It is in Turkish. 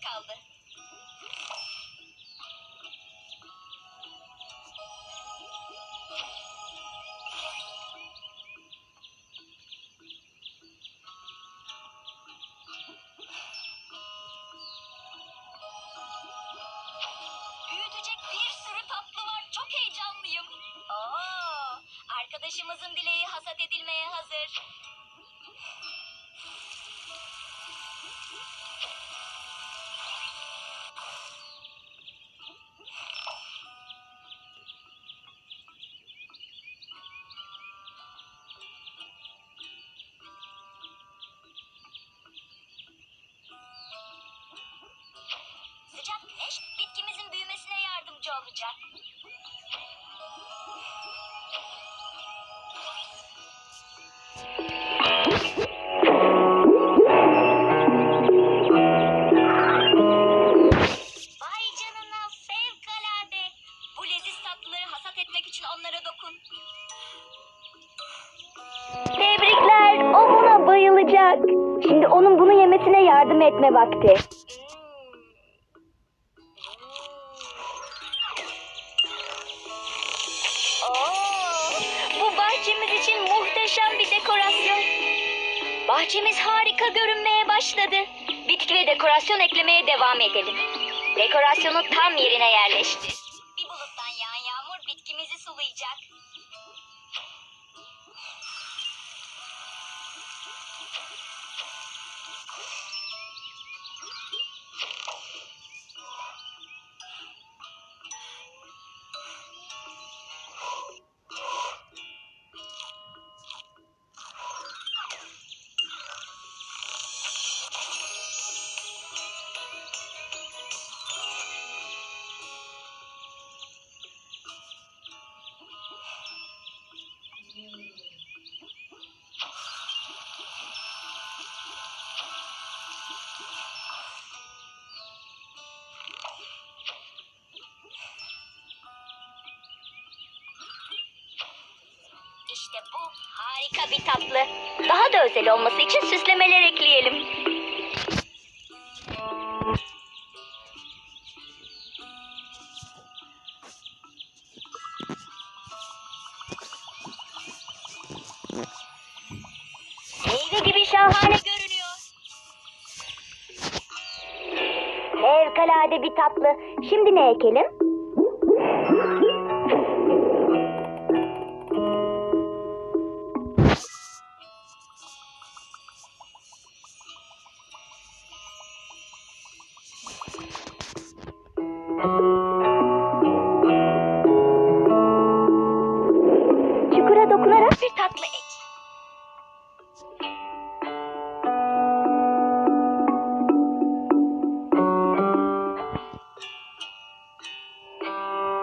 kaldı. Büyütecek bir sürü tatlı var. Çok heyecanlıyım. Oo, arkadaşımızın dileği hasat edilmeye hazır. Olacak. Vay canına. Bu leziz tatlıları hasat etmek için onlara dokun. Tebrikler, o buna bayılacak. Şimdi onun bunu yemesine yardım etme vakti. Bahçemiz için muhteşem bir dekorasyon. Bahçemiz harika görünmeye başladı. Bitki ve dekorasyon eklemeye devam edelim. Dekorasyonu tam yerine yerleştir. Bir buluttan yağan yağmur bitkimizi sulayacak. İşte bu harika bir tatlı. Daha da özel olması için süslemeler ekleyelim. Meyve gibi şahane görünüyor. Fevkalade bir tatlı. Şimdi ne ekelim? Çukura dokunarak Bir tatlı ek